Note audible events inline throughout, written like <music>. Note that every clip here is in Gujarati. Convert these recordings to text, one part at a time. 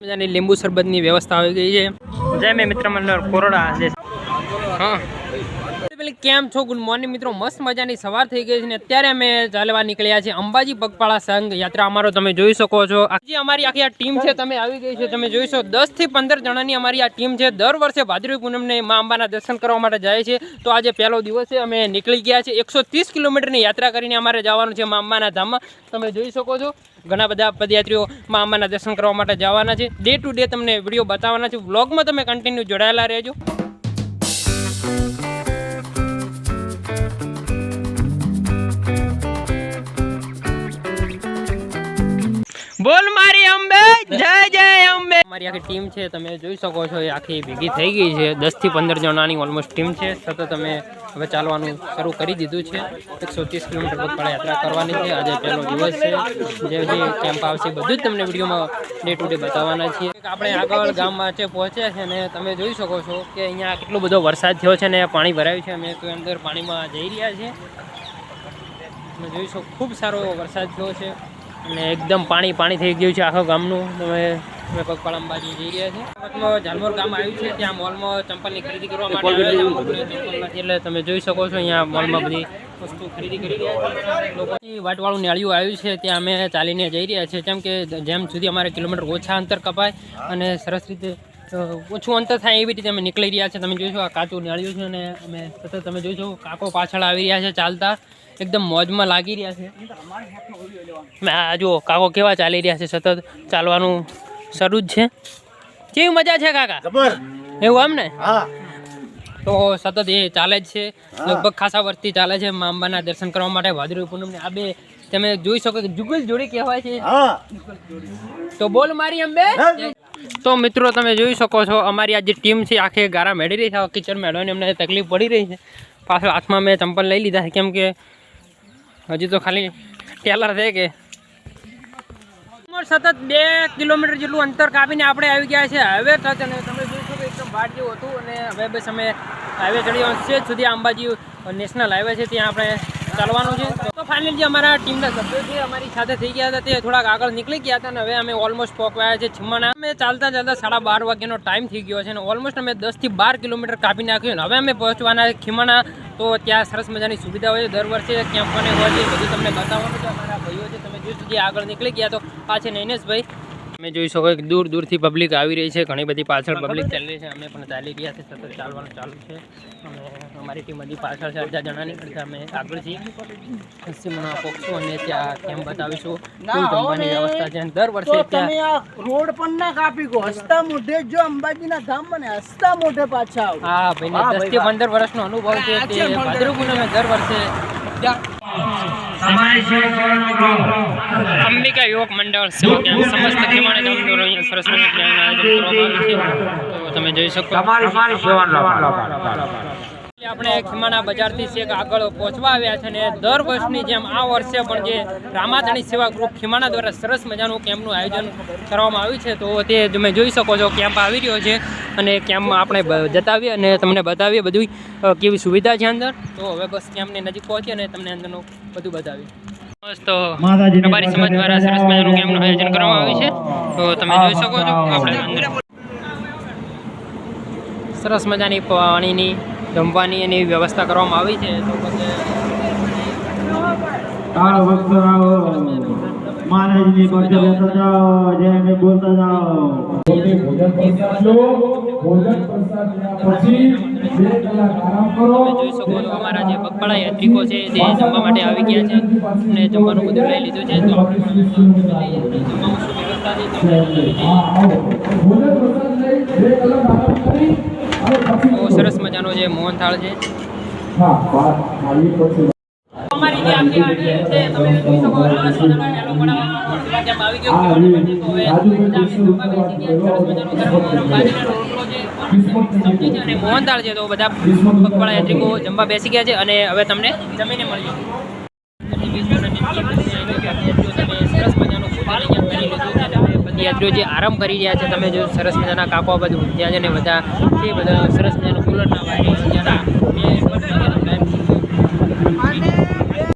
મજાની લીંબુ શરબતની વ્યવસ્થા આવી ગઈ છે. જય મેં મિત્ર મંડળ કોરોડા જે હા. પેલી, કેમ છો? ગુડ મોર્નિંગ મિત્રો. મસ્ત મજાની સવાર થઈ ગઈ છે ને અત્યારે અમે ચાલવા નીકળ્યા છીએ અંબાજી પગપાળા સંઘ યાત્રા અમારો તમે જોઈ શકો છો. આજે અમારી આખી આ ટીમ છે, તમે આવી ગઈ છે, તમે જોઈ શકો. દસથી પંદર જણાની અમારી આ ટીમ છે. દર વર્ષે ભાદરવી પૂનમને મા અંબાના દર્શન કરવા માટે જાય છે. તો આજે પહેલો દિવસ અમે નીકળી ગયા છે એકસો ત્રીસ કિલોમીટરની યાત્રા કરીને અમારે જવાનું છે મા અંબાના ધામમાં. તમે જોઈ શકો છો, ઘણા બધા પદયાત્રીઓ મા અંબાના દર્શન કરવા માટે જવાના છે. ડે ટુ ડે તમને વીડિયો બતાવવાના છે. વ્લોગમાં તમે કન્ટિન્યુ જોડાયેલા રહેજો. બોલ મારી અંબે, જય જય અંબે. મારી આખી ટીમ છે, તમે જોઈ શકો છો, એ આખી ભેગી થઈ ગઈ છે. દસથી પંદર જણાની ઓલમોસ્ટ ટીમ છે. સતત તમે હવે ચાલવાનું શરૂ કરી દીધું છે. એકસો ત્રીસ કિલોમીટર પગપાળા યાત્રા કરવાની છે. આજે પહેલો દિવસ છે. જે જે કેમ્પ આવશે, બધું જ તમને વિડીયોમાં ડે ટુ ડે બતાવવાના છીએ. આપણે આગળ ગામમાં છે પહોંચ્યા છે અને તમે જોઈ શકો છો કે અહીંયા કેટલો બધો વરસાદ થયો છે ને પાણી ભરાયું છે. અમે તો અંદર પાણીમાં જઈ રહ્યા છીએ. તમે જોઈ શકો, ખૂબ સારો વરસાદ થયો છે. અને એકદમ પાણી પાણી થઈ ગયું છે આખા ગામનું. તમે અમે પગપાળા બાજુ જઈ રહ્યા છીએ. જાનવર ગામ આવ્યું છે ત્યાં મોલમાં ચંપલની ખરીદી કરવા માટે એટલે તમે જોઈ શકો છો અહીંયા મોલમાં બધી વસ્તુ ખરીદી કરી રહ્યા છે. વાટવાળું નેળિયું આવ્યું છે ત્યાં અમે ચાલીને જઈ રહ્યા છીએ. જેમ કે જેમ સુધી અમારે કિલોમીટર ઓછા અંતર કપાય અને સરસ રીતે ઓછું અંતર થાય એવી રીતે અમે નીકળી રહ્યા છે તમે જોઈશો આ કાચું નેળિયું છે અને અમે સતત તમે જોઈશો કાકો પાછળ આવી રહ્યા છે ચાલતા. એકદમ મોજમાં લાગી રહ્યા છે. મેં આ જુઓ કાકો કેવા ચાલી રહ્યા છે સતત ચાલવાનું શરૂ જ છે. કેવી મજા છે કાકા? એવું આમ ને? તો સતત એ ચાલે જ છે. લગભગ ખાસા વર્ષથી ચાલે છે મા અંબાના દર્શન કરવા માટે ભાદરવી પૂનમને. આ બે તમે જોઈ શકો કે જુગલ જોડી કહેવાય છે. હા. તો બોલ મારી અંબે. તો મિત્રો તમે જોઈ શકો છો અમારી આ જે ટીમ છે આખે ગારા મેળવી રહી છે. કિચન મેળવાની અમને તકલીફ પડી રહી છે. પાછળ હાથમાં મેં ચંપલ લઈ લીધા છે. કેમ કે હજી તો ખાલી ટેલર છે કે. સતત બે કિલોમીટર જેટલું અંતર કાપીને આપણે આવી ગયા છે. હાઈવે ટચ અને તમે જોઈ કે એકદમ ભાટ જેવું હતું અને હવે બસ અમે હાઈવે ચડી સેજ સુધી અંબાજી નેશનલ હાઈવે છે, ત્યાં આપણે ચાલવાનું છે. તો ફાઇનલી જે અમારા ટીમના સભ્યો છે, અમારી સાથે થઈ ગયા હતા, તે થોડાક આગળ નીકળી ગયા હતા અને હવે અમે ઓલમોસ્ટ પહોંચવાયા છે છિમ્માના અમે ચાલતા ચાલતા સાડા બાર વાગ્યાનો ટાઈમ થઈ ગયો છે અને ઓલમોસ્ટ અમે દસથી બાર કિલોમીટર કાપી નાખ્યું હવે અમે પહોંચવાના ખીમાના. તો ત્યાં સરસ મજાની સુવિધા હોય છે, દર વર્ષે કેમ્પ પણ હોય છે બધું તમને બતાવવાનું છે. અમારા ભાઈઓ છે, તમે જોઈ સુધી આગળ નીકળી ગયા તો આ છે નૈનેશભાઈ. તમે જોઈ શકો કે દૂર દૂરથી પબ્લિક આવી રહી છે. ઘણી બધી પાછળ પબ્લિક ચાલી રહી છે. અમે પણ ચાલી રહ્યા છે સતત ચાલવાનું ચાલુ છે. અને અમારી ટીમ બધી પાછળ છે. અડધા જણાની અડધા અમે આગળ છીએ. પોખશું અને ત્યાં કેમ બતાવીશું. કેવું વ્યવસ્થા છે. દર વર્ષે ત્યાં રોડ પણ ના કાપી ગયો. હસતા મોઢે જો અંબાજીના ધામ મને હસતા મોઢે પાછા આવો. હા ભાઈ દસથી પંદર વર્ષનો અનુભવ છે તે દર વર્ષે અંબિકા યુવક મંડળ સેવા કેમ્પ સમસ્ત ખીમાણી કામદારો અહીંયા સરસ મજાનું આયોજન કરવામાં આવ્યું છે. તો તમે જોઈ શકો. તમારી મારી સેવા આપણે ખીમાણા બજારથી છેક આગળ પહોંચવા આવ્યા છે અને દર વર્ષની જેમ આ વર્ષે પણ જે રામાધણી સેવા ગ્રુપ ખીમાણા દ્વારા સરસ મજાનું કેમ્પનું આયોજન કરવામાં આવ્યું છે તો તે તમે જોઈ શકો છો કેમ્પ આવી રહ્યો છે અને કેમ્પમાં આપણે જતાવીએ અને તમને બતાવીએ બધું કેવી સુવિધા છે અંદર? તો હવે બસ કેમ્પની નજીક પહોંચીએ અને તમને અંદરનું બધું બતાવીએ. મસ્ત રબારી સમાજ દ્વારા સરસ મજાનું કેમ્પનું આયોજન કરવામાં આવ્યું છે. તો તમે જોઈ શકો છો આપણે અંદર સરસ મજાની પાણીની જમવાની એની વ્યવસ્થા કરવામાં આવી છે તો પછી તારો ભક્ત આવો મહારાજની ભક્ત લેતા જાઓ જય મેં બોલતા જાઓ ભોજન પ્રસાદ લો ભોજન પ્રસાદ પછી બે કલાક આરામ કરો તમે જોઈ શકો છો અમારા જે પગપાળા યાત્રિકો છે તે જમવા માટે આવી ગયા છે અને જમવાનું બધું લઈ લીધું છે આપણે શું વ્યવસ્થા તો સરસ મજાનો જે છે. વાત આવી પછી અમારી જે છે તમે જોઈ શકો છો તો છે? અને મોહનથાળ છે તો બધા પગપાળા યાત્રિકો જમવા બેસી ગયા છે અને હવે તમને જમીને મળી છે યાત્રીઓ જે આરામ કરી રહ્યા છે તમે જો સરસ મજાના કાપવા બધું ત્યાં છે ને બધા છે બધા સરસ મજાનું કુલરના વાયરિંગ ત્યાંના બે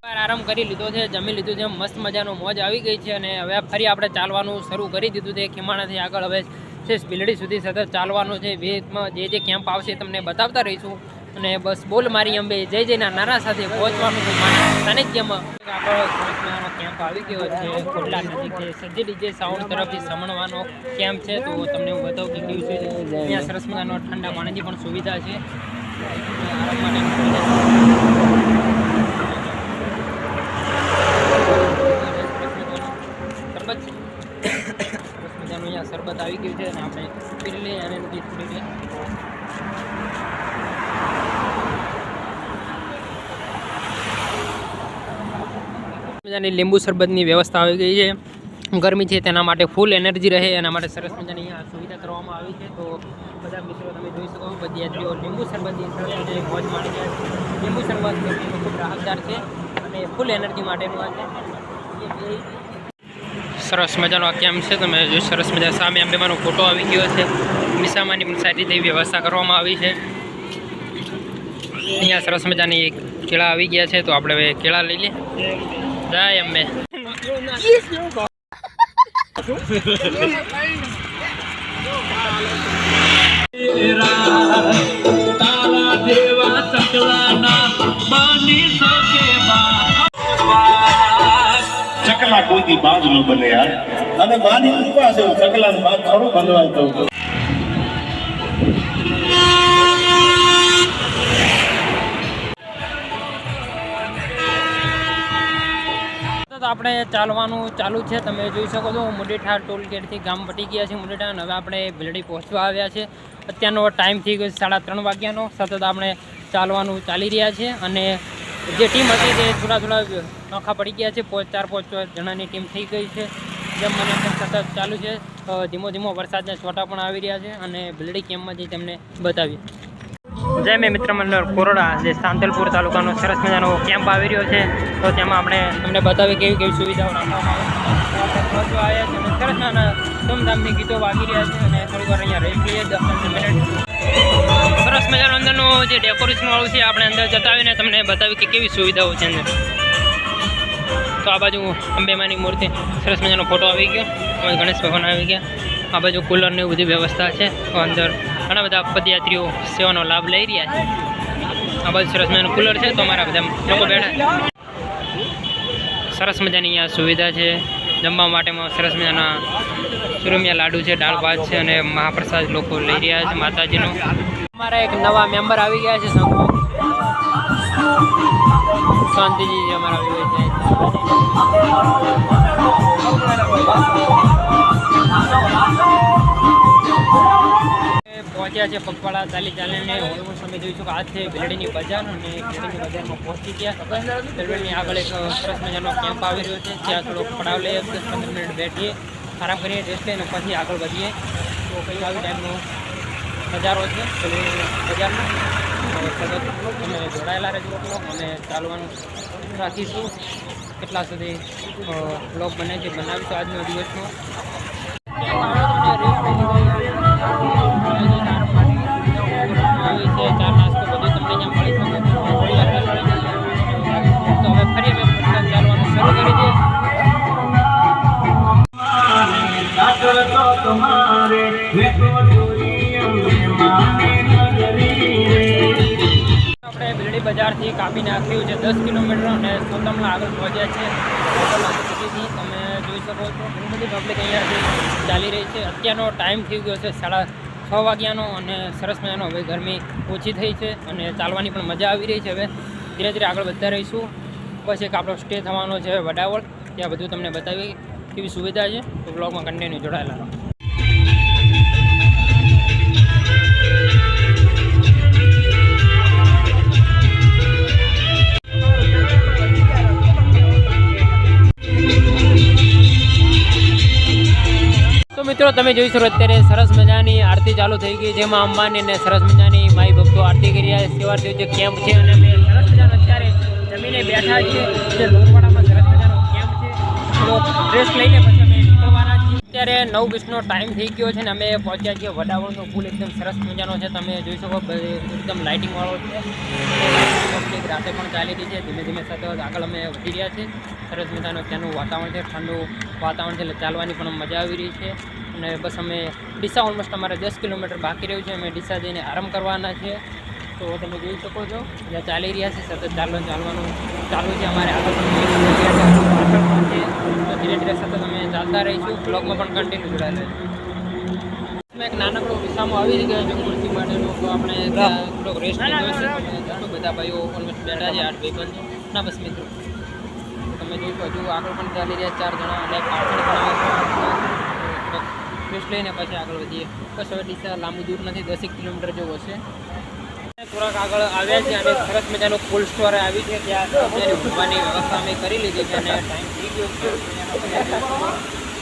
વાર આરામ કરી લીધો છે, જમી લીધું છે, મસ્ત મજાનો મોજ આવી ગઈ છે અને હવે ફરી આપણે ચાલવાનું શરૂ કરી દીધું છે, ખીમાણાથી આગળ હવે છે બિલડી સુધી સતત ચાલવાનું છે, વેદમાં જે જે કેમ્પ આવશે તમને બતાવતા રહીશું. અને બસ બોલ મારી અંબે, જય જયના નારા સાથે પહોંચવાનું છે આપણો સરસ કેમ્પ આવી ગયો છે ખોટલા નજીક છે સજ્જે ડીજે સાઉન્ડ તરફથી સમણવાનો કેમ્પ છે, તો તમને હું બતાવું કે કેવું છે. અહીંયા સરસ મજાનો ઠંડા પાણીની પણ સુવિધા છે. આરામ માટેની આવી ગયું છે અને આપણે લઈએ અને નથી લઈએ મજાની લીંબુ શરબતની વ્યવસ્થા આવી ગઈ છે. ગરમી છે તેના માટે ફૂલ એનર્જી રહે એના માટે સરસ મજાની આ સુવિધા કરવામાં આવી છે. તો બધા મિત્રો તમે જોઈ શકો યાત્રીઓ લીંબુ શરબતની સરસ મજાની મોજ માણી જાય લીંબુ શરબત ખૂબ રાહતદાર છે અને ફૂલ એનર્જી માટેનું આ છે. સરસ મજાનો આ કેમ્પ છે. તમે જો સરસ મજા સામે અંબેમાનો ફોટો આવી ગયો છે. મિસામાની પણ સારી રીતે વ્યવસ્થા કરવામાં આવી છે. અહીંયા સરસ મજાની એક કેળા આવી ગયા છે. તો આપણે હવે કેળા લઈ લઈએ. જાય અંબે. <laughs> <laughs> તારા ચકલા કોઈથી બાજ ન બને યાર. અને માની કૃપા છે, હું બાજ ખરું બનવા દઉં આપણે ચાલવાનું ચાલુ છે, તમે જોઈ શકો છો મુંડેઠા ટોલગેટથી ગામ પટી ગયા છે મુંડેઠા હવે આપણે ભીલડી પહોંચવા આવ્યા છે. અત્યારનો ટાઈમ થઈ ગયો સાડા ત્રણ વાગ્યાનો, સતત આપણે ચાલવાનું ચાલી રહ્યા છે અને જે ટીમ હતી તે થોડા થોડા નોખા પડી ગયા છે. પાંચ ચાર પાંચ જણાની ટીમ થઈ ગઈ છે. જેમ મને પણ સતત ચાલુ છે. ધીમો ધીમો વરસાદના છોટા પણ આવી રહ્યા છે અને ભીલડી કેમ્પમાં જઈ તમને બતાવીએ. જય મેં મિત્ર મંડળ કોરોડા જે સાંતલપુર તાલુકાનો સરસ મજાનો કેમ્પ આવી રહ્યો છે તો તેમાં આપણે તમને બતાવી કેવી કેવી સુવિધાઓ રાખવામાં આવે છે. સરસ મજાના ધૂમધામની ગીતો વાગી રહ્યા છે અને થોડી વાર અહીંયા રહી લઈએ દસ પંદર મિનિટ સરસ મજાનું અંદરનું જે ડેકોરેશન વાળું છે આપણે અંદર જતાવીને તમને બતાવી કે કેવી સુવિધાઓ છે અંદર. તો આ બાજુ અંબેમાની મૂર્તિ, સરસ મજાનો ફોટો આવી ગયો. ગણેશ ભગવાન આવી ગયા. આ બાજુ કુલરની એવી બધી વ્યવસ્થા છે. તો અંદર ઘણા બધા પદયાત્રીઓ સેવાનો લાભ લઈ રહ્યા છે. આ બાજુ સરસ મજાનું કુલર છે, તો અમારા બધા લોકો બેઠા. સરસ મજાની અહીંયા સુવિધા છે. જમવા માટેમાં સરસ મજાના સુરમિયા લાડુ છે, દાળ ભાત છે અને મહાપ્રસાદ લોકો લઈ રહ્યા છે માતાજીનો. અમારા એક નવા મેમ્બર આવી ગયા છે સંઘમાં શાંતિજી અમારા પહોંચ્યા છે પગપાળા ચાલી ચાલીને. ઓલમોસ્ટ અમે જોઈશું કે આ છે બિલ્ડીની બજાર અને બિલ્ડીની બજારમાં પહોંચી ગયા. બિલ્ડીની આગળ એક સરસ મજાનો કેમ્પ આવી રહ્યો છે. ત્યાં થોડો પડાવ લઈએ પંદર મિનિટ બેઠીએ, આરામ કરીએ રેસ્ટ લઈને પછી આગળ વધીએ. તો કંઈ આવી ટાઈમનો નજારો છે. બજારમાં. તમે જોડાયેલા રહેજો અને ચાલવાનું રાખીશું. કેટલા સુધી બ્લોગ બને છે, બનાવીશું આજનો દિવસનો. બજારથી કાપી નાખ્યું છે. દસ કિલોમીટર અને સોતમલા આગળ પહોંચ્યા છે. તમે જોઈ શકો છો. ઘણી બધી પબ્લિક અહીંયાથી ચાલી રહી છે. અત્યારનો ટાઈમ થઈ ગયો છે સાડા છ વાગ્યાનો અને સરસ મજાનો. હવે ગરમી ઓછી થઈ છે અને ચાલવાની પણ મજા આવી રહી છે. હવે ધીરે ધીરે આગળ વધતા રહીશું. બસ એક આપણો સ્ટે થવાનો છે. વડાવળ. ત્યાં બધું તમને બતાવી. કેવી સુવિધા છે? તો બ્લોગમાં કન્ટિન્યુ જોડાયેલા રહો. મિત્રો, તમે જોઈ શકો અત્યારે સરસ મજાની આરતી ચાલુ થઈ ગઈ જેમાં અંબાની અને સરસ મજાની માઈ ભક્તો આરતી કરી રહ્યા છે. સેવાર્થીઓ જે કેમ્પ છે અને અમે સરસ મજાનો અત્યારે જમીને બેઠા છીએ. જે લોકવાડામાં સરસ મજાનો કેમ્પ છે. ડ્રેસ લઈને પછી અત્યારે નવ વીસનો ટાઈમ થઈ ગયો છે ને અમે પહોંચ્યા છીએ વડાવળનો પુલ. એકદમ સરસ મજાનો છે. તમે જોઈ શકો એકદમ લાઇટિંગ વાળો છે. પબ્લિક રાતે પણ ચાલી રહી છે. ધીમે ધીમે સતત આગળ અમે વધી રહ્યા છે. સરસ મજાનું ત્યાંનું વાતાવરણ છે. ઠંડુ વાતાવરણ છે એટલે ચાલવાની પણ મજા આવી રહી છે. અને બસ અમે ડીસા ઓલમોસ્ટ અમારે દસ કિલોમીટર બાકી રહ્યું છે. અમે ડીસા જઈને આરામ કરવાના છીએ તો તમે જોઈ શકો છો. જ્યાં ચાલી રહ્યા છે. સતત ચાલવાનું ચાલવાનું ચાલુ છે. અમારે આગળ પણ ધીરે ધીરે સતત અમે ચાલતા રહીશું. બ્લોગમાં પણ કન્ટિન્યુ જોડાયેલા એક નાનકડો વિસામો આવી ગયો છે ખુરશી માટેનો તો આપણે થોડોક રેસ્ટ લીધો છે ઘણા બધા ભાઈઓ ઓલમોસ્ટ બેઠા છે આઠ ભાઈ બંધ ના બસ મિત્રો. તમે જોશો હજુ આગળ પણ ચાલી રહ્યા ચાર જણા અને પાછળ પણ રેસ્ટ લઈને પછી આગળ વધીએ. બસ હવે ડીસા લાંબુ દૂર નથી દસેક કિલોમીટર જેવો છે. થોડાક આગળ આવ્યા છે અને સરસ મજાનું કોલ્ડ સ્ટોર આવી છે. ત્યાં અત્યારે ઊંઘવાની વ્યવસ્થા અમે કરી લીધી છે અને ટાઈમ થઈ ગયો છે.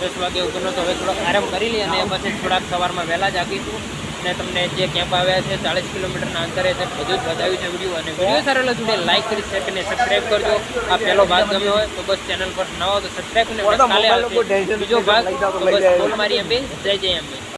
દસ વાગે ઉપરનો તો હવે થોડોક આરામ કરી લઈએ અને પછી થોડાક સવારમાં વહેલા જાગીશું અને તમને જે કેમ્પ આવ્યા છે ચાલીસ કિલોમીટરના અંતરે છે બધું જ બતાવ્યું છે વીડિયો અને વીડિયો સારો લાગે તો લાઇક કરી શકે અને સબસ્ક્રાઈબ કરજો. આ પહેલો ભાગ ગમ્યો હોય તો બસ ચેનલ પર ન હોય તો સબસ્ક્રાઈબ અને કાલે આવશે. બીજો ભાગ તો બસ બોલ મારી અંબે જય જય અંબે